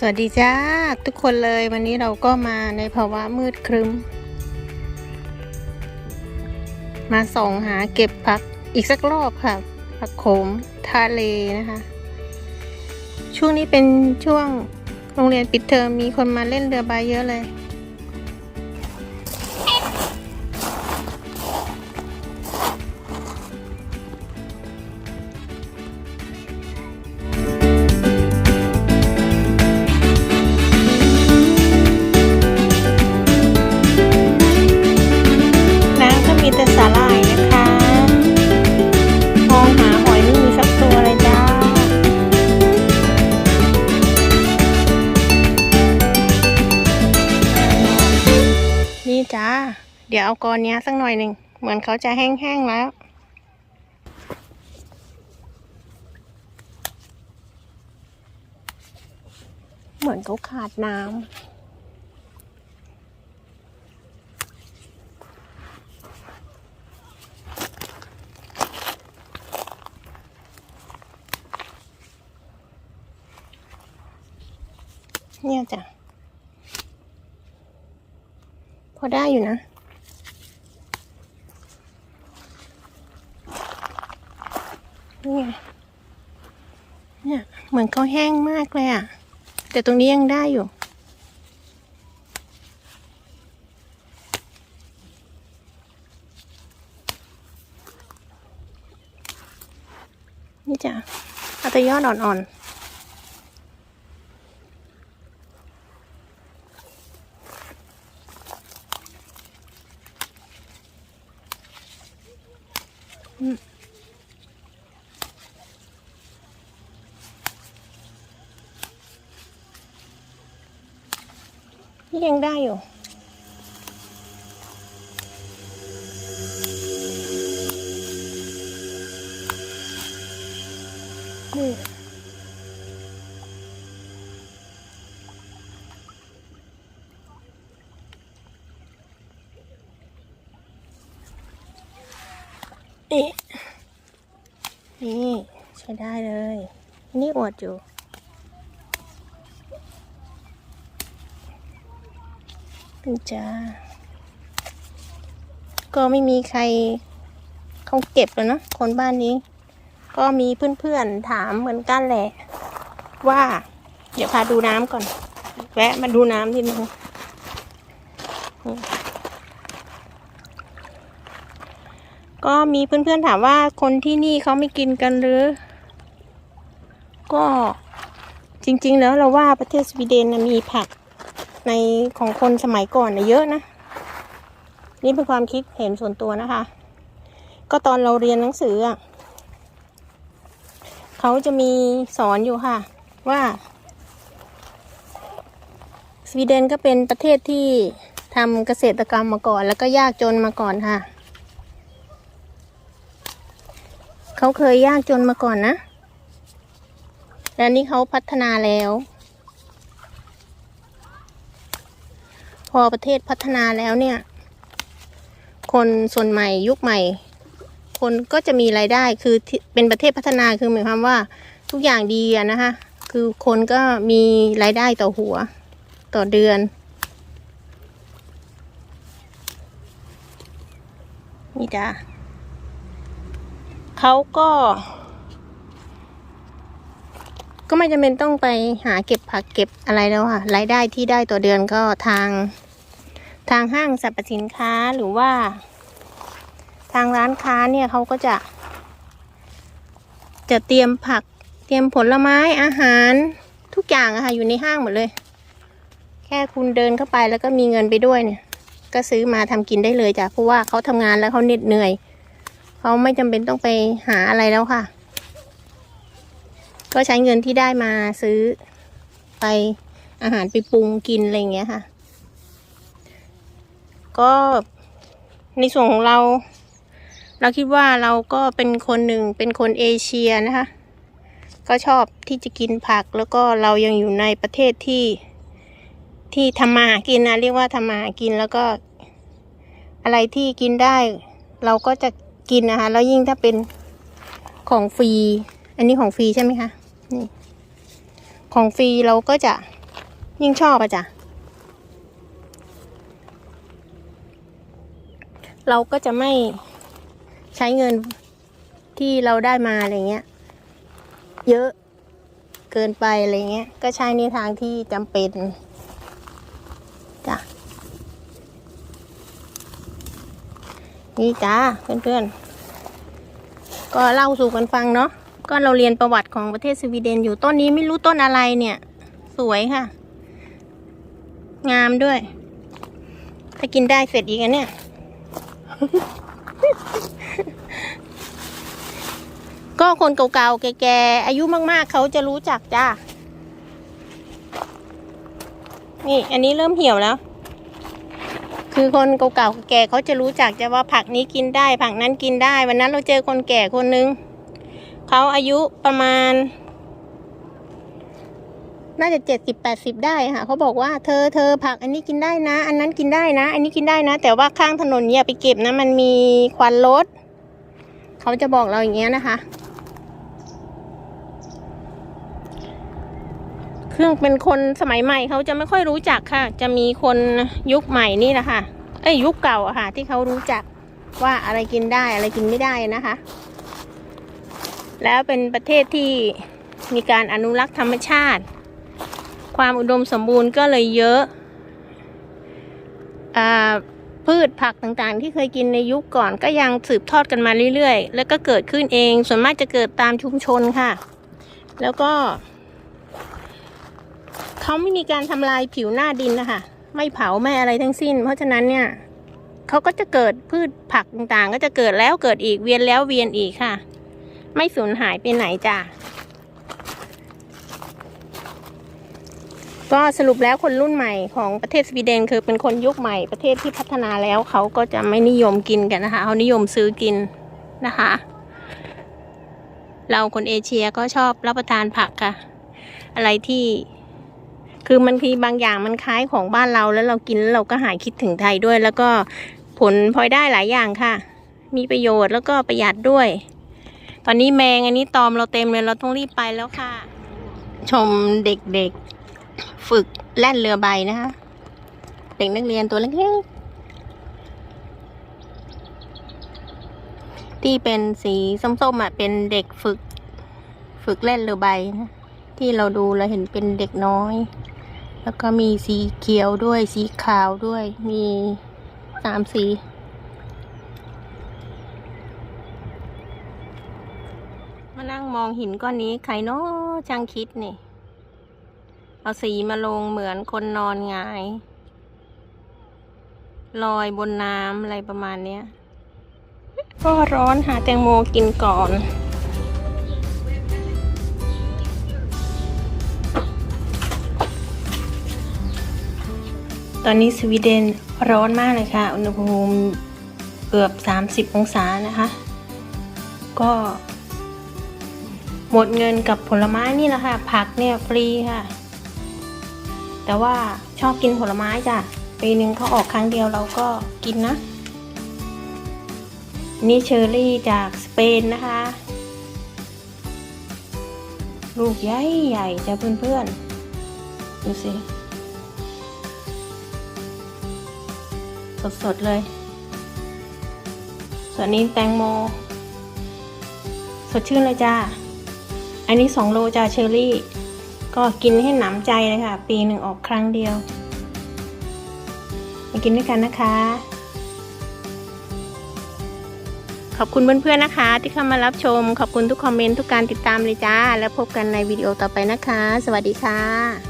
สวัสดีจ้าทุกคนเลยวันนี้เราก็มาในภาวะมืดครึ้ม มาส่องหาเก็บผักอีกสักรอบค่ะ ผักโขมทะเลนะคะ ช่วงนี้เป็นช่วงโรงเรียนปิดเทอมมีคนมาเล่นเรือใบเยอะเลย นี่จ้า เดี๋ยวเอากอนเนี้ยสักหน่อยหนึ่ง เหมือนเขาจะแห้งๆแล้ว เหมือนเขาขาดน้ำเนี่ยจ้ะ พอ ได้อยู่นะ นี่ไงเนี่ยเหมือนเขาแห้งมากเลยอะ่ะ แต่ตรงนี้ยังได้อยู่ นี่จ้ะเอาแต่ยอดอ่อนๆ ยังได้อยู่นี่นี่นี่ ใช้ได้เลย นี่อวดอยู่ จ้า ก็ไม่มีใครเขาเก็บแล้วนะคนบ้านนี้ ก็มีเพื่อนๆถามเหมือนกันแหละ ว่า เดี๋ยวพาดูน้ำก่อน แวะมาดูน้ำทีนึงก็มีเพื่อนๆถามว่าคนที่นี่เขาไม่กินกันหรือ ก็จริงๆแล้วเราว่าประเทศสวีเดนมีผัก ในของคนสมัยก่อนนะเยอะนะ นี่เป็นความคิดเห็นส่วนตัวนะคะ ก็ตอนเราเรียนหนังสืออะเขาจะมีสอนอยู่ค่ะ ว่า สวีเดนก็เป็นประเทศที่ทำเกษตรกรรมมาก่อน แล้วก็ยากจนมาก่อนค่ะ เขาเคยยากจนมาก่อนนะ แล้วนี่เขาพัฒนาแล้ว พอประเทศพัฒนาแล้วเนี่ย คนส่วนใหม่ยุคใหม่ คนก็จะมีรายได้คือเป็นประเทศพัฒนาคือหมายความว่าทุกอย่างดีนะคะ คือคนก็มีรายได้ต่อหัวต่อเดือน นี่จ้ะเขาก็ ก็ไม่จำเป็นต้องไปหาเก็บผักเก็บอะไรแล้วค่ะรายได้ที่ได้ต่อเดือนก็ทาง ทางห้างสรรพสินค้าหรือว่า ทางร้านค้าเนี่ยเขาก็จะ จะเตรียมผัก เตรียมผลไม้อาหารทุกอย่างอะค่ะอยู่ในห้างหมดเลย แค่คุณเดินเข้าไปแล้วก็มีเงินไปด้วยเนี่ย ก็ซื้อมาทำกินได้เลยจ้ะเพราะว่าเขาทำงานแล้วเขาเหน็ดเหนื่อยเขาไม่จำเป็นต้องไปหาอะไรแล้วค่ะ ก็ใช้เงินที่ได้มาซื้อไปอาหารไปปรุงกินอะไรอย่างเงี้ยค่ะ ก็ในส่วนของเรา เราคิดว่าเราก็เป็นคนหนึ่งเป็นคนเอเชียนะคะ ก็ชอบที่จะกินผักแล้วก็เรายังอยู่ในประเทศที่ที่ทำมาหากินนะเรียกว่าทำมาหากินแล้วก็ อะไรที่กินได้ เราก็จะกินนะคะ แล้วยิ่งถ้าเป็นของฟรี อันนี้ของฟรีใช่ไหมคะนี่ของฟรีเราก็จะยิ่งชอบอะจ้ะเราก็จะไม่ใช้เงินที่เราได้มาอะไรเงี้ย เยอะเกินไปอะไรเงี้ย ก็ใช้ในทางที่จำเป็นจ้ะนี่จ้าเพื่อนๆ ก็เล่าสู่กันฟังเนาะ ก็เราเรียนประวัติของประเทศสวีเดนอยู่ต้นนี้ไม่รู้ต้นอะไรเนี่ย สวยค่ะ งามด้วย ถ้ากินได้เสร็จอีกอันเนี่ย ก็คนเก่าๆ แก่ๆ อายุมากๆ เขาจะรู้จักจ้า นี่อันนี้เริ่มเหี่ยวแล้ว คือคนเก่าๆ แก่เขาจะรู้จักจะว่าผักนี้กินได้ ผักนั้นกินได้ วันนั้นเราเจอคนแก่คนนึง เขาอายุประมาณ น่าจะเจ็ดสิบแปดสิบได้ค่ะเขาบอกว่าเธอเธอผักอันนี้กินได้นะ อันนั้นกินได้นะ อันนี้กินได้นะ แต่ว่าข้างถนนอย่าไปเก็บนะ มันมีควันรถเขาจะบอกเราอย่างเงี้ยนะคะ เครื่องเป็นคนสมัยใหม่เขาจะไม่ค่อยรู้จักค่ะ จะมีคนยุคใหม่นี่แหละค่ะเอ้ยยุคเก่าอะค่ะ ที่เขารู้จักว่าอะไรกินได้อะไรกินไม่ได้นะคะ แล้วเป็นประเทศที่มีการอนุรักษ์ธรรมชาติ ความอุดมสมบูรณ์ก็เลยเยอะอพืชผักต่างๆ ที่เคยกินในยุคก่อนก็ยังสืบทอดกันมาเรื่อยๆ แล้วก็เกิดขึ้นเอง ส่วนมากจะเกิดตามชุมชนค่ะ แล้วก็เขาไม่มีการทำลายผิวหน้าดินนะคะไม่เผาไม่อะไรทั้งสิ้น เพราะฉะนั้นเนี่ยเขาก็จะเกิดพืชผักต่างๆ ก็จะเกิดแล้วเกิดอีกเวียนแล้วเวียนอีกค่ะ ไม่สูญหายไปไหนจ้ะ ก็สรุปแล้วคนรุ่นใหม่ของประเทศสวีเดนคือเป็นคนยุคใหม่ประเทศที่พัฒนาแล้วเขาก็จะไม่นิยมกินกันนะคะเขานิยมซื้อกินนะคะ เราคนเอเชียก็ชอบรับประทานผักค่ะ อะไรที่คือมันทีบางอย่างมันคล้ายของบ้านเราแล้วเรากินแล้วเราก็หายคิดถึงไทยด้วย แล้วก็ผลพลอยได้หลายอย่างค่ะ มีประโยชน์แล้วก็ประหยัดด้วย ตอนนี้แมงอันนี้ตอมเราเต็มเลยเราต้องรีบไปแล้วค่ะ ชมเด็กๆ ฝึกแล่นเรือใบนะคะ เด็กนักเรียนตัวเล็กๆ ที่เป็นสีส้มๆอะเป็นเด็กฝึก ฝึกเล่นเรือใบนะที่เราดูเราเห็นเป็นเด็กน้อย แล้วก็มีสีเขียวด้วยสีขาวด้วยมีสามสี มานั่งมองหินก้อนนี้ ใครเนาะช่างคิดนี่ เอาสีมาลงเหมือนคนนอนงาย ลอยบนน้ำอะไรประมาณเนี้ย ก็ร้อนหาแตงโมกินก่อน ตอนนี้สวีเดนร้อนมากเลยค่ะ อุณหภูมิเกือบ 30 องศานะคะ ก็ หมดเงินกับผลไม้นี่แหละค่ะ ผักเนี่ยฟรีค่ะ แต่ว่าชอบกินผลไม้จ้ะ ปีหนึ่งเขาออกครั้งเดียวเราก็กินนะ นี่เชอร์รี่จากสเปนนะคะ ลูกใหญ่ใหญ่จ้ะเพื่อนๆ ดูสิสดๆเลย ส่วนนี้แตงโม สดชื่นเลยจ้า อันนี้สองโลจ้าเชอรี่ ก็กินให้หนำใจเลยค่ะ ปีหนึ่งออกครั้งเดียว มากินด้วยกันนะคะ ขอบคุณเพื่อนๆนะคะ ที่เข้ามารับชม ขอบคุณทุกคอมเมนต์ทุกการติดตามเลยจ้า แล้วพบกันในวิดีโอต่อไปนะคะ สวัสดีค่ะ